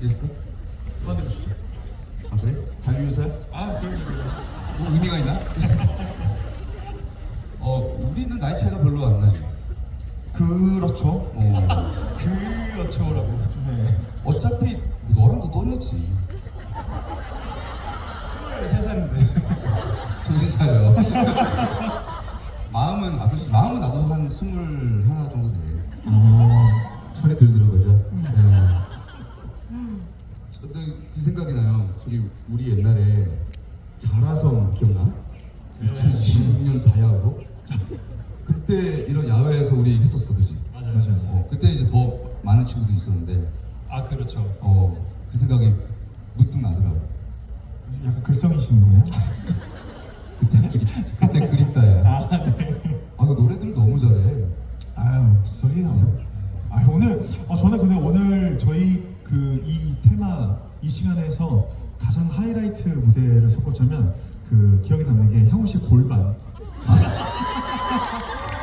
됐어? 꺼내주시죠. 아 그래? 자유유서야? 아, 그럼요. 뭐 의미가 있나? 어 우리는 나이 차이가 별로 안 나지. 그렇죠. 어 그렇죠라고. 네. 어차피 너랑도 또래지. 23살인데. 정신 차려. 마음은 아 그렇지 마음은 나도 한 스물 하나 정도 돼. 어, 철이 들드는 거죠. 네. 근데 그 생각이 나요. 저기 우리 옛날에 자라섬 기억나? 2016년 바야흐로 그때 이런 야외에서 우리 했었어, 그지? 맞아요, 맞아요. 어, 그때 이제 더 많은 친구들이 있었는데, 아, 그렇죠. 어, 그 생각이 문득 나더라고. 약간 글썽이시는 거예요? 그때 그립, 그때 그립다야. 아, 네. 아, 그 노래들 너무 잘해. 아유, 무슨 소리예요. 아, 오늘, 어, 저는 근데 오늘 저희 테마, 이 시간에서 가장 하이라이트 무대를 섞었자면 그 기억에 남는 게 형우 씨 골반.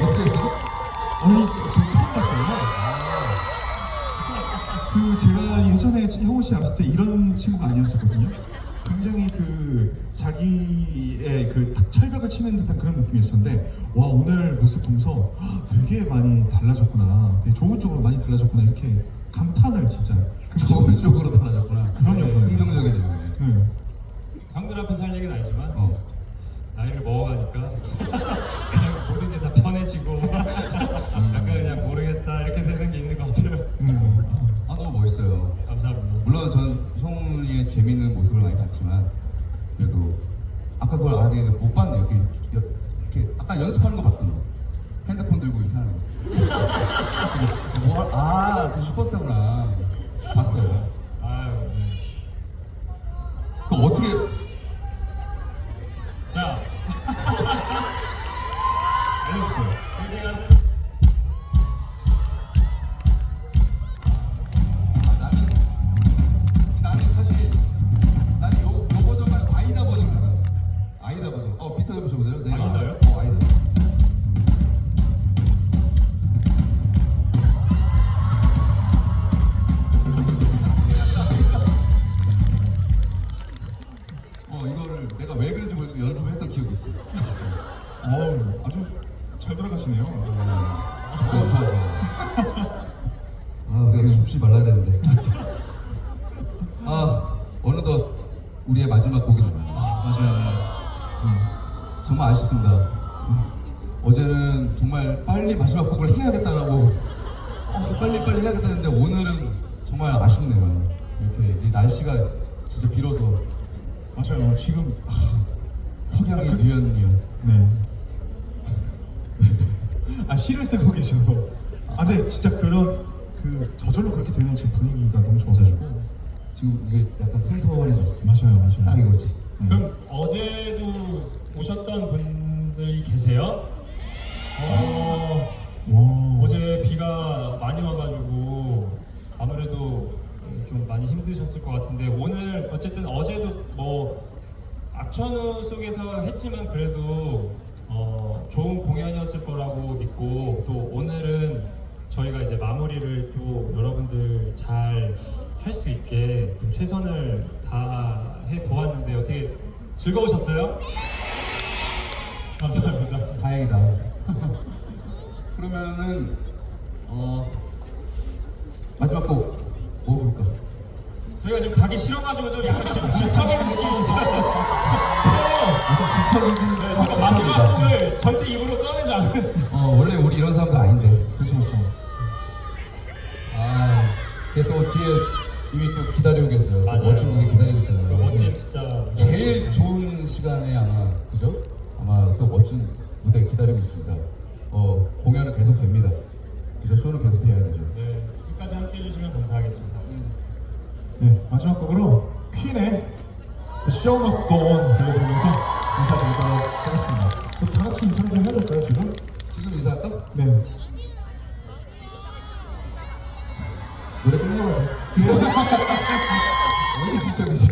어떻게 했어? 아니, 저 처음 봤어요. 그 제가 예전에 형우 씨 알았을 때 이런 친구가 아니었었거든요. 굉장히 그 자기의 그딱 철벽을 치는 듯한 그런 느낌이었었는데 와 오늘 모습 보면서 헉, 되게 많이 달라졌구나, 되게 좋은 쪽으로 많이 달라졌구나 이렇게 감탄을 진짜 좋은 쪽으로 달라졌구나. 그럼요, 그럼요. 긍정적이네요. 네. 형들 앞에서 할 얘기는 아니지만 어. 나이를 먹어가니까 형의 재밌는 모습을 많이 봤지만 그래도 아까 그걸 아니 못 봤네 이렇게, 이렇게 아까 연습하는 거 봤어 너. 핸드폰 들고 이렇게 하는 거. 뭐, 아, 그 슈퍼스타구나. 봤어요. 아유, 네. 그럼 어떻게 자, 알려주세요. 어, 아주 잘 돌아가시네요. 어, 좋아 좋아. 아 우리가 죽지 말라야 되는데. 아 어느덧 우리의 마지막 곡이다. 맞아요. 정말 아쉽습니다. 어제는 정말 빨리 마지막 곡을 해야겠다라고 어, 빨리 빨리 해야겠다는데 오늘은 정말 아쉽네요. 이렇게 이제 날씨가 진짜 비로소 맞아요. 지금 아, 석양이 그- 뉘엿뉘엿. 네. 아 시를 쓰고 계셔서. 아 근데 진짜 그런 그 저절로 그렇게 되는 지금 분위기가 너무 좋아가지고. 지금 이게 약간 생소해졌어. 맞아요, 맞아요. 딱 이거지. 네. 그럼 어제도 오셨던 분들이 계세요? 어, 와. 어제 비가 많이 와가지고 아무래도 좀 많이 힘드셨을 것 같은데 오늘 어쨌든 어제도 뭐 악천후 속에서 했지만 그래도 어, 좋은 공연이었을 거라고 믿고 또 오늘은 저희가 이제 마무리를 또 여러분들 잘 할 수 있게 좀 최선을 다해 보았는데 어떻게 즐거우셨어요? 감사합니다. 다행이다. 그러면은 어 마지막 곡 뭐 부를까? 저희가 지금 가기 싫어가지고 좀 약간 지금 지쳐가는 느낌이 있어요. 지쳐있는 절대 입으로 꺼내지 않은. 어 원래 우리 이런 사람도 아닌데 그렇죠 그렇죠 아 근데 또 뒤에 이미 또 기다리고 계세요 또 맞아요. 멋진 분이 기다리고 그 있잖아요 멋진 진짜. 제일 좋은 시간에 아마 그죠? 아마 또 멋진 무대 기다리고 있습니다 어 공연은 계속 됩니다 그죠? 쇼는 계속 해야 되죠 네, 끝까지 함께 해주시면 감사하겠습니다. 네 마지막 곡으로 퀸의 The Show Must Go On 들려드리면서 인사드리도록 하겠습니다. 그럼 다 같이 인사를 해야 될까요, 지금? 지금 인사할까? 네. 노래 끝나가지고. 어디 진짜 미치